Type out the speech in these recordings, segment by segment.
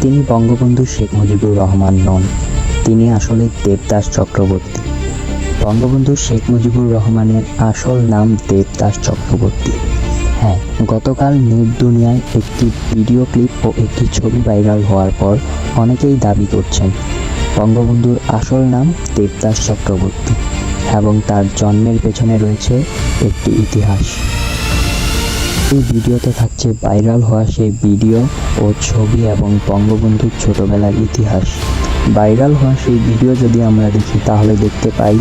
তিনি বঙ্গবন্ধু শেখ মুজিবুর রহমান নন। তিনি আসলে দেবদাস চক্রবর্তী। বঙ্গবন্ধু শেখ মুজিবুর রহমানের আসল নাম দেবদাস চক্রবর্তী। হ্যাঁ গতকাল নেট দুনিয়ায় একটি ভিডিও ক্লিপ ও একটি ছবি ভাইরাল হওয়ার পর অনেকেই দাবি করছেন, বঙ্গবন্ধুর আসল নাম দেবদাস চক্রবর্তী এবং তার জন্মের পেছনে রয়েছে একটি ইতিহাস। এই ভিডিওতে থাকছে ভাইরাল হওয়া সেই ভিডিও ও ছবি এবং বঙ্গবন্ধুর ছোটবেলার ইতিহাস। ভাইরাল হওয়া সেই ভিডিও যদি আমরা দেখি, তাহলে দেখতে পাই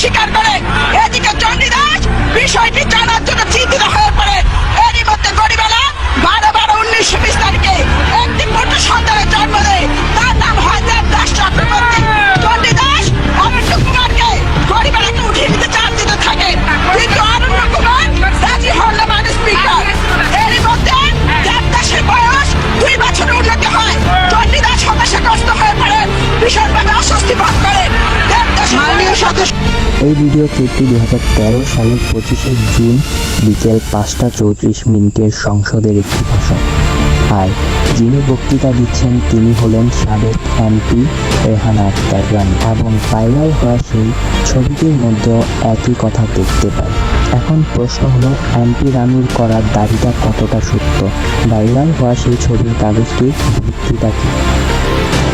সম্পর্ককে করে। এদিকে চণ্ডীদাস বিষয়টি জানার এই ভিডিও ক্লিপটি দু হাজার তেরো সালের পঁচিশে জুন বিকেল পাঁচটা চৌত্রিশ মিনিটের সংসদের একটি ভাষণ। আর যিনি বক্তৃতা দিচ্ছেন তিনি হলেন সাবেক এমপি রেহানা আক্তার রানী। এবং ভাইরাল হওয়া সেই ছবিটির মধ্যেও একই কথা দেখতে পাই। এখন প্রশ্ন হলো, এমপি রানুর করার দাড়িটা কতটা সত্য? ভাইরাল হওয়া সেই ছবির কাগজটির ভিত্তিটা কি?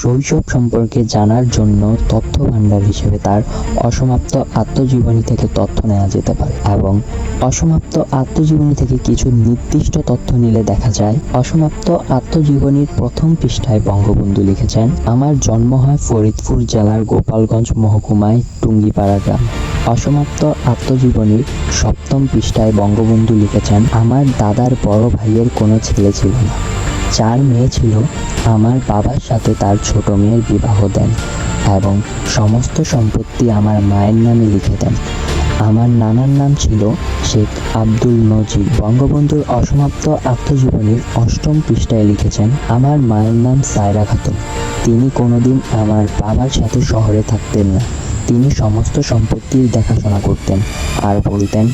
শৈশব সম্পর্কে জানার জন্য তথ্য ভাণ্ডার হিসেবে তার অসমাপ্ত আত্মজীবনী থেকে তথ্য নেওয়া যেতে পারে এবং অসমাপ্ত আত্মজীবনী থেকে কিছু নির্দিষ্ট তথ্য নিলে দেখা যায়, অসমাপ্ত আত্মজীবনীর প্রথম পৃষ্ঠায় বঙ্গবন্ধু লিখেছেন, আমার জন্ম হয় ফরিদপুর জেলার গোপালগঞ্জ মহকুমায় টুঙ্গিপাড়া গ্রাম। অসমাপ্ত আত্মজীবনীর সপ্তম পৃষ্ঠায় বঙ্গবন্ধু লিখেছেন, আমার দাদার বড় ভাইয়ের কোনো ছেলে ছিল না। চার মেয়ে ছিল। আমার বাবার সাথে তার ছোট মেয়ের বিবাহ দেন এবং সমস্ত সম্পত্তি আমার মায়ের নামে লিখে দেন। আমার নানার নাম ছিল শেখ আব্দুল নজির। বঙ্গবন্ধুর অসমাপ্ত আত্মজীবনীর অষ্টম পৃষ্ঠায় লিখেছেন, আমার মায়ের নাম সায়রা খাতুন। তিনি কোনোদিন আমার বাবার সাথে শহরে থাকতেন না। তিনি সমস্ত সম্পত্তির দেখাশোনা করতেন আর বলতেন,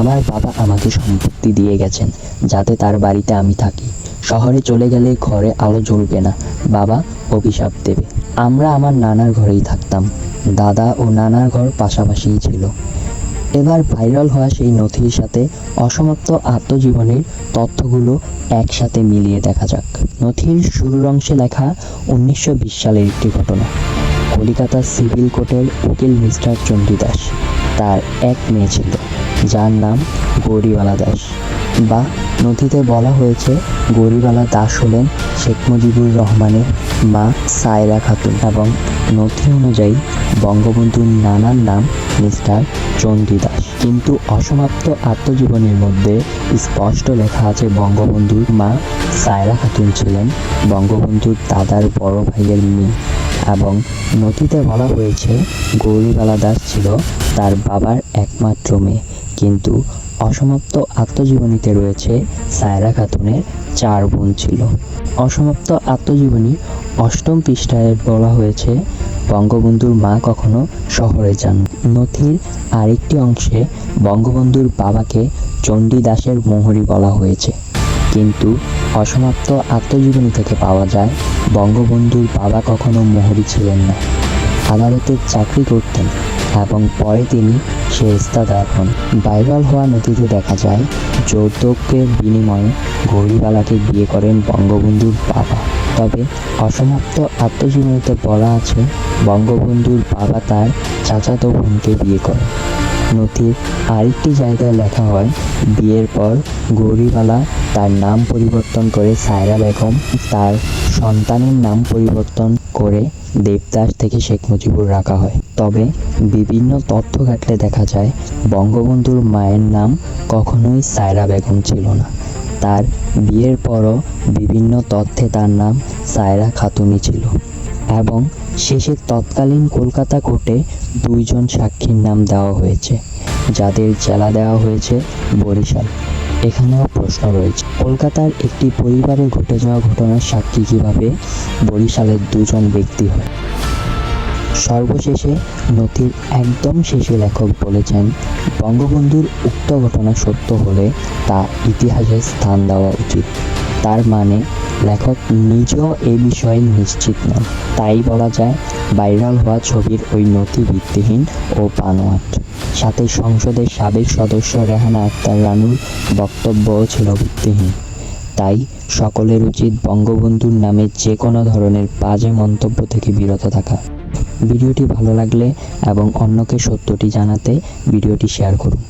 আমার বাবা আমাকে সম্পত্তি দিয়ে গেছেন, যাতে তার বাড়িতে আমি থাকি। শহরে চলে গেলে ঘরে আলো জ্বলবে না। বাবা অভিশাপ দেবে। আমরা আমার নানার ঘরেই থাকতাম। দাদা ও নানার ঘর পাশাপাশিই ছিল। এবার ভাইরাল হওয়া সেই নথির সাথে অসমাপ্ত আত্মজীবনীর তথ্যগুলো একসাথে মিলিয়ে দেখা যাক। নথির শুরুর অংশে লেখা উনিশশো বিশ সালের একটি ঘটনা। কলিকাতা সিভিল কোর্টের উকিল মিস্টার চণ্ডীদাস। তার এক মেয়ে ছিল, যার নাম গৌরীওয়ালা দাস। বা নথিতে বলা হয়েছে, গরিবালা দাস হলেন শেখ মুজিবুর রহমানের মা সায়রা খাতুন এবং নথি অনুযায়ী বঙ্গবন্ধুর নানার নাম মিস্টার চণ্ডী দাস। কিন্তু অসমাপ্ত আত্মজীবনীর মধ্যে স্পষ্ট লেখা আছে, বঙ্গবন্ধুর মা সায়রা খাতুন ছিলেন বঙ্গবন্ধুর দাদার বড় ভাইয়ের মেয়ে এবং নথিতে বলা হয়েছে, গৌরীবালা দাস ছিল তার বাবার একমাত্র মেয়ে। কিন্তু অসমাপ্ত আত্মজীবনীতে রয়েছে সায়রা খাতুনের চার বোন ছিল। অসমাপ্ত আত্মজীবনী অষ্টম পৃষ্ঠায় বলা হয়েছে, বঙ্গবন্ধুর মা কখনো শহরে যান। নথির আরেকটি অংশে বঙ্গবন্ধুর বাবাকে চণ্ডী দাসের মোহরি বলা হয়েছে। কিন্তু অসমাপ্ত আত্মজীবনী থেকে পাওয়া যায়, বঙ্গবন্ধুর বাবা কখনো মোহরি ছিলেন না। আদালতে চাকরি করতেন। এবং পরে তিনি শেষদাদার হন বাইবাল হওয়া নথিতে দেখা যায়, যৌতুকের বিনিময়ে গৌরীবালাকে বিয়ে করেন বঙ্গবন্ধুর বাবা। তবে অসমাপ্ত আত্মজীবনীতে বলা আছে, বঙ্গবন্ধুর বাবা তার চাচাতো বোনকে বিয়ে করে নথির আরেকটি জায়গায় লেখা হয়, বিয়ের পর গৌরীবালা তার নাম পরিবর্তন করে সায়রা বেগম তার সন্তানের নাম পরিবর্তন করে দেবদাস থেকে শেখ মুজিবুর রাখা হয়। তবে বিভিন্ন তথ্য ঘাটলে দেখা যায়, বঙ্গবন্ধুর মায়ের নাম কখনোই সায়রা বেগম ছিল না। তার বিয়ের পরও বিভিন্ন তথ্যে তার নাম সায়রা খাতুনি ছিল। এবং শেষে তৎকালীন কলকাতা কোর্টে দুইজন সাক্ষীর নাম দেওয়া হয়েছে, যাদের জেলা দেওয়া হয়েছে বরিশাল। এখানেও প্রশ্ন রয়েছে, কলকাতার একটি পরিবারে ঘটে যাওয়া ঘটনার সাক্ষী কীভাবে বরিশালের দুজন ব্যক্তি হয়? সর্বশেষে নথির একদম শেষে লেখক বলেছেন, বঙ্গবন্ধুর উক্ত ঘটনা সত্য হলে তা ইতিহাসে স্থান দেওয়া উচিত। তার মানে লেখক নিজেও এ বিষয়ে নিশ্চিত নন। তাই বলা যায়, ভাইরাল হওয়া ছবির ওই নথি ভিত্তিহীন ও বানোয়াট। সাথে সংসদের সাবেক সদস্য রেহানা আক্তার রানুর বক্তব্যও ছিল ভিত্তিহীন। তাই সকলের উচিত বঙ্গবন্ধুর নামে যে কোনো ধরনের বাজে মন্তব্য থেকে বিরত থাকা। ভিডিওটি ভালো লাগলে এবং অন্যকে সত্যটি জানাতে ভিডিওটি শেয়ার করুন।